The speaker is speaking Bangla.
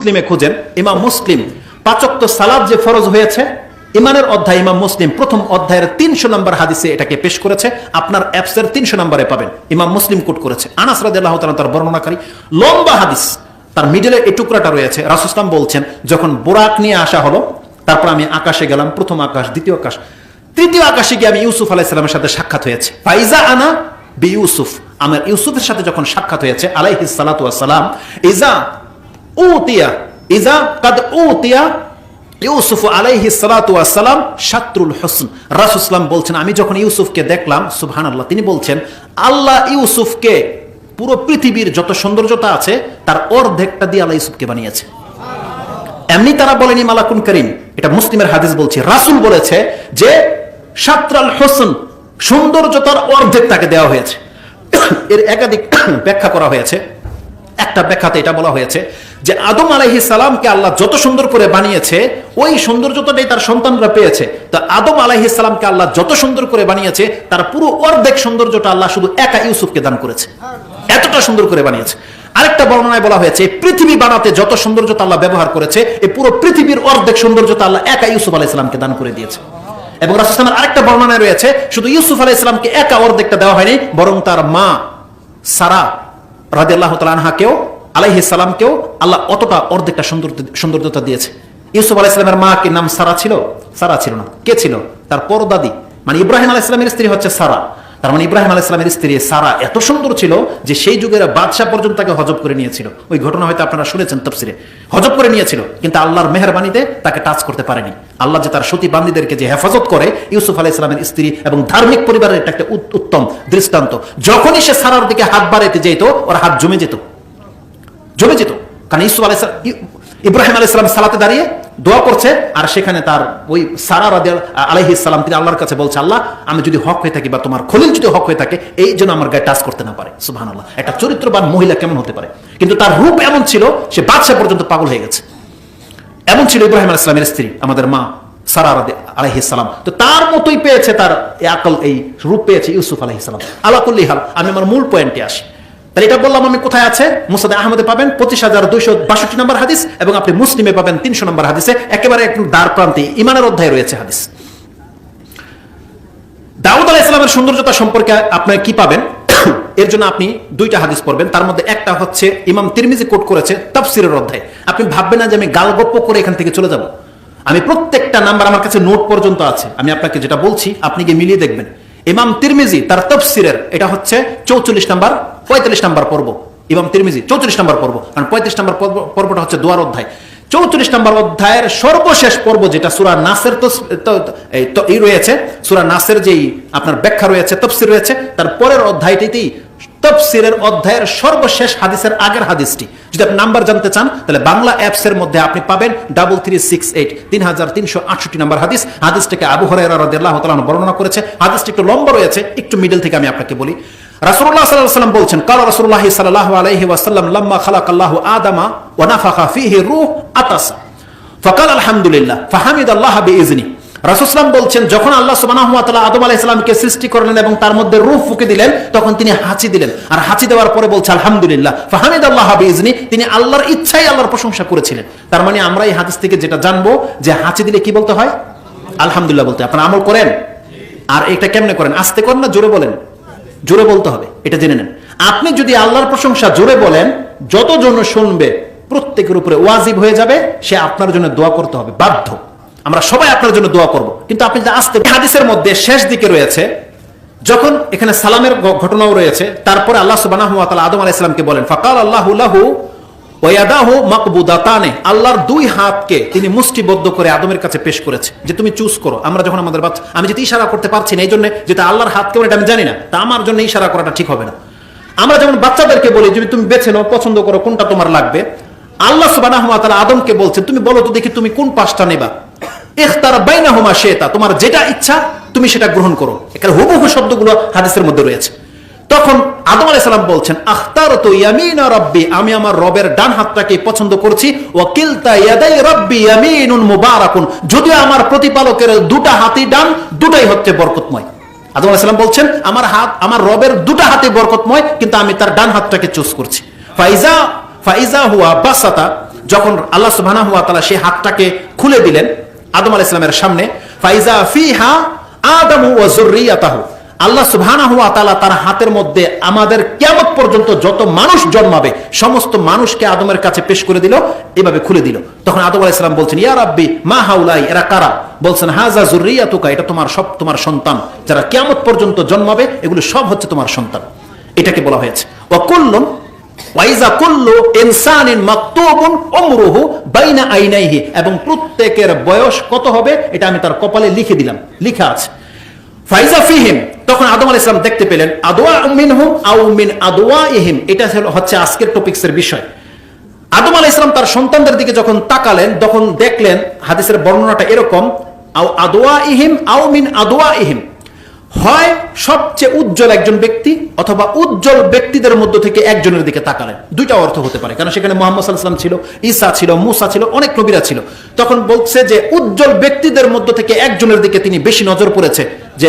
মুসলিমে খুঁজেন, ইমাম মুসলিম পাচক্ত সালাদ যে ফরজ হয়েছে, ইমানের অধ্যায় ইমাম মুসলিম প্রথম অধ্যায়ের তিনশো নম্বর হাদিসে এটাকে পেশ করেছে, আপনার অ্যাপসের তিনশো নম্বরে পাবেন, ইমাম মুসলিম কোট করেছে। আনাস রাদিয়াল্লাহু তাআলা তার বর্ণনাকারী লম্বা হাদিস, তার মিডলে এই টুকরাটা রয়েছে রাসুসলাম বলছেন, যখন বোরাক নিয়ে আসা হলো, তারপর আমি আকাশে গেলাম, প্রথম আকাশ, দ্বিতীয় আকাশ, তৃতীয় আকাশে গিয়ে আমি ইউসুফ আলাইসালামের সাথে সাক্ষাৎ হয়েছে। ফাইজা আনা বি ইউসুফ, আমার ইউসুফের সাথে যখন সাক্ষাৎ হয়েছে, আলাইহিস সালাম, ইজা উতিয়া, ইজা কাদ উতিয়া ইউসুফ আলাইহি সালাম শাত্রুল হোসন। রাসুসলাম বলছেন, আমি যখন ইউসুফকে দেখলাম সুবহান আল্লাহ তিনি বলছেন, আল্লাহ ইউসুফকে, পুরো পৃথিবীর যত সৌন্দর্যতা আছে, তার অর্ধেকটা দিয়ে আল্লাহ ইউসুফকে বানিয়েছে। এমনি তারা বলেনি, মালাকুন করিম। এটা মুসলিমের হাদিস বলছে। রাসুল বলেছে যে সাত্রাল হোসন, সৌন্দর্যতার অর্ধেক তাকে দেওয়া হয়েছে। এর একাধিক ব্যাখ্যা করা হয়েছে। একটা ব্যাখ্যাতে এটা বলা হয়েছে যে আদম আলাইহি সালামকে আল্লাহ যত সুন্দর করে বানিয়েছে, ওই সৌন্দর্যতাটাই তার সন্তানরা পেয়েছে। তো আদম আলাইহি সালামকে আল্লাহ যত সুন্দর করে বানিয়েছে, তার পুরো অর্ধেক সৌন্দর্যটা আল্লাহ শুধু একা ইউসুফকে দান করেছে। এতটা সুন্দর করে বানিয়েছে। আরেকটা বর্ণনায় বলা হয়েছে, পৃথিবী বানাতে যত সৌন্দর্যতা আল্লাহ ব্যবহার করেছে এই পুরো পৃথিবীর অর্ধেক সৌন্দর্যতা আল্লাহ একা ইউসুফ আলাইসালামকে দান করে দিয়েছে। এবং রাসুসলামের আরেকটা বর্ণনায় রয়েছে, শুধু ইউসুফ আলাইসালামকে একা অর্ধেকটা দেওয়া হয়নি, বরং তার মা সারা রাদিয়াল্লাহু আল্লাহ আনহাকেও, আলাইহিস সালামকেও আল্লাহ অতটা অর্ধেকটা সুন্দর সৌন্দর্যতা দিয়েছে। ইউসুফ আলাহ ইসলামের মা কি নাম সারা ছিল? সারা ছিল না। কে ছিল? তার পরদাদি। মানে ইব্রাহিম আলাহ ইসলামের স্ত্রী হচ্ছে সারা। তার মানে ইব্রাহিম আলাইহিস সালামের স্ত্রী সারা এত সুন্দর ছিল যে সেই যুগের বাদশাহ পর্যন্ত তাকে হজব করে নিয়েছিল। ওই ঘটনা হয়তো আপনারা শুনেছেন তফসিরে। হজব করে নিয়েছিল, কিন্তু আল্লাহর মেহরবানিতে তাকে টাচ করতে পারেনি। আল্লাহ যে তার সতী বান্দিদেরকে যে হেফাজত করে, ইউসুফ আলাইহিস সালামের স্ত্রী এবং ধার্মিক পরিবারের এটা একটা উত্তম দৃষ্টান্ত, যখনই সে সারার দিকে হাত বাড়াইতে যেত, ওর হাত জমে যেত। জমে যেত। কারণ ইসু আলাই ইব্রাহিম আলাই সালাম সালাতে দাঁড়িয়ে দোয়া করছে, আর সেখানে তার ওই সারা রাদে আলাইহি সালাম তিনি আল্লাহর কাছে বলছে, আল্লাহ, আমি যদি হক হয়ে থাকি বা তোমার খলিল যদি হক হয়ে থাকে, এই জন্য আমার গায়ে টাচ করতে না পারে। সুবহান আল্লাহ একটা চরিত্রবান মহিলা কেমন হতে পারে? কিন্তু তার রূপ এমন ছিল, সে বাদশা পর্যন্ত পাগল হয়ে গেছে। এমন ছিল ইব্রাহিম আলাহ ইসলামের স্ত্রী, আমাদের মা সারা আলাইহিস সালাম। তো তার মতোই পেয়েছে তার আকল, এই রূপ পেয়েছে ইউসুফ আলাইহিস সালাম। আলাকুল্লি হাল আমি আমার মূল পয়েন্টে আসি। তাহলে এটা বললাম আমি কোথায় আছে? মুসাদে আহমদে পাবেন পঁচিশ হাজার দুইশো বাষট্টি নম্বর হাদিস এবং আপনি মুসলিমে পাবেন তিনশো নম্বর হাদিসে। একেবারে একটু দ্বার প্রান্তে ইমানের অধ্যায় রয়েছে হাদিস। দাউদ আলাহ ইসলামের সৌন্দর্যতা সম্পর্কে আপনি কি পাবেন? এর জন্য আপনি দুইটা হাদিস পড়বেন। তার মধ্যে একটা হচ্ছে ইমাম তিরমিজি কোট করেছে তাফসিরের অধ্যায়। আপনি ভাববেন না যে আমি গালগপ্প করে এখান থেকে চলে যাব। আমি প্রত্যেকটা নাম্বার আমার কাছে নোট পর্যন্ত আছে। আমি আপনাকে যেটা বলছি, আপনি গিয়ে মিলিয়ে দেখবেন। ইমাম তিরমিজি তার তফসিরের, এটা হচ্ছে চৌচল্লিশ নাম্বার, পঁয়তাল্লিশ নাম্বার পর্ব। ইমাম তিরমিজি, চৌচল্লিশ নাম্বার পর্ব। কারণ পঁয়ত্রিশ নাম্বার পর্ব- পর্বটা হচ্ছে দোয়ার অধ্যায়। চৌচল্লিশ নম্বর অধ্যায়ের সর্বশেষ পর্ব যেটা, সুরা নাসের তো এই রয়েছে। সুরা নাসের যেই আপনার ব্যাখ্যা রয়েছে, তফসির রয়েছে, তার পরের অধ্যায়টিতেই তফসিরের অধ্যায়ের সর্বশেষ হাদিসের আগের হাদিসটি। যদি আপনি নাম্বার জানতে চান, তাহলে বাংলা অ্যাপসের মধ্যে আপনি পাবেন ডাবল থ্রি সিক্স এইট তিন হাজার তিনশো আটষট্টি নম্বর হাদিস। হাদিসটাকে আবু বর্ণনা করেছে। হাদিসটি একটু লম্বা রয়েছে, একটু মিডল থেকে আমি আপনাকে বলি। আলাইহি ওয়াসাল্লাম বলছেন, কাল রাসূলুল্লাহ সাল্লাল্লাহু আলাইহি ওয়াসাল্লাম, লাম্মা খালাকাল্লাহু আদামা ওয়া নাফাখা ফীহি রূহ আতাসা। ফাকাল আলহামদুলিল্লাহ ফাহামিদ আল্লাহ বিইজনি রাসূলুল্লাহ বলছেন, যখন আল্লাহ সুবহানাহু আদম আলাইহিস সালামকে সৃষ্টি করলেন এবং তার মধ্যে রূহ ফুঁকে দিলেন, তখন তিনি হাঁচি দিলেন। আর হাঁচি দেওয়ার পরে বলছে, আলহামদুলিল্লাহ ফাহামিদ আল্লাহ বিইজনি তিনি আল্লাহর ইচ্ছাই আল্লাহর প্রশংসা করেছিলেন। তার মানে আমরা এই হাদিস থেকে যেটা জানব, যে হাঁচি দিলে কি বলতে হয়? আলহামদুলিল্লাহ বলতে। আপনারা আমল করেন। আর এটা কেমনে করেন? আস্তে করেন না জোরে বলেন? জোরে বলতে হবে, এটা জেনে নেন। আপনি যদি আল্লাহর প্রশংসা জোরে বলেন, যতজন শুনবে, প্রত্যেকের উপরে ওয়াজিব হয়ে যাবে, সে আপনার জন্য দোয়া করতে হবে, বাধ্য। আমরা সবাই আপনার জন্য দোয়া করব। কিন্তু আপনি যদি আসতে হাদিসের মধ্যে শেষ দিকে রয়েছে, যখন এখানে সালামের ঘটনাও রয়েছে, তারপরে আল্লাহ তাআলা আদম আলাইহিস সালামকে বলেন, ফাকাল আল্লাহু লাহু ওয়াদাহু মাকবুদাতানে। আল্লাহর দুই হাতকে তিনি মুষ্টিবদ্ধ করে আদমের কাছে পেশ করেছে, যে তুমি চুজ করো। আমরা যখন আমাদের বাচ্চা আমি যেটা ইশারা করতে পারছি না এই জন্য যেটা আল্লাহর হাত কেমন এটা আমি জানি না, তা আমার জন্য ইশারা করাটা ঠিক হবে না। আমরা যেমন বাচ্চাদেরকে বলি যে তুমি বেছে নাও, পছন্দ করো, কোনটা তোমার লাগবে? আল্লাহ তাআলা আদমকে বলছেন, তুমি বলো তো দেখি তুমি কোন পাশটা নেবা? ইখতার বাইনাহুমা শেতা তোমার যেটা ইচ্ছা তুমি সেটা গ্রহণ করো। এখানে হুবহু শব্দগুলো হাদিসের মধ্যে রয়েছে। তখন আদম আলাইহিস সালাম বলছেন আখতার তো রব্বি আমি আমার রবের ডান হাতটাকে পছন্দ করছি ওয়াকিলতা ইয়াদাই রব্বি ইয়ামিনুন মুবারাকুন যদিও আমার প্রতিপালকের দুটা হাতই ডান, দুটাই হচ্ছে বরকতময়। আদম আলাইহিস সালাম বলছেন, আমার হাত, আমার রবের দুটা হাতে বরকতময়, কিন্তু আমি তার ডান হাতটাকে চুজ করছি। ফাইজা ফাইজা হুয়া বাসাতা, যখন আল্লাহ সুবহানাহু ওয়া তাআলা সেই হাতটাকে খুলে দিলেন আদম আলাইহিস সালামের সামনে, ফাইজা ফিহা আদমু আল্লাহ তাআলা তার হাতের মধ্যে আমাদের কিয়ামত পর্যন্ত যত মানুষ জন্মাবে, সমস্ত মানুষকে আদমের কাছে পেশ করে দিল, এভাবে খুলে দিল। তখন আদম আলাইহিস সালাম বলছেন, ইয়া রাব্বি, মা হাউলাই, এরা কারা? বলছেন এটা তোমার সব, তোমার সন্তান। যারা কিয়ামত পর্যন্ত জন্মাবে, এগুলো সব হচ্ছে তোমার সন্তান। এটাকে বলা হয়েছে। ওয়া এবং প্রত্যেকের বয়স কত হবে? এটা আমি তার কপালে লিখে দিলাম। লিখা আছে। ফাইজা ফিহিম, তখন আদম আলাইহিস সালাম দেখতে পেলেন, আদওয়া মিনহুম আও মিন আদওয়াইহিম। এটা হচ্ছে আজকের টপিকসের বিষয়। আদম আলাইহিস সালাম তার সন্তানদের দিকে যখন তাকালেন, তখন দেখলেন, হাদিসের বর্ণনাটা এরকম, আও আদওয়াইহিম আও মিন আদওয়াইহিম। হয় সবচেয়ে উজ্জ্বল একজন ব্যক্তি অথবা উজ্জ্বল ব্যক্তিদের মধ্য থেকে একজনের দিকে তাকালেন। দুইটা অর্থ হতে পারে। কারণ সেখানে মোহাম্মদ সাল্লাম ছিল, ঈসা ছিল, মুসা ছিল, অনেক নবীরা ছিল। তখন বলছে যে উজ্জ্বল ব্যক্তিদের মধ্য থেকে একজনের দিকে তিনি বেশি নজর পড়েছে যে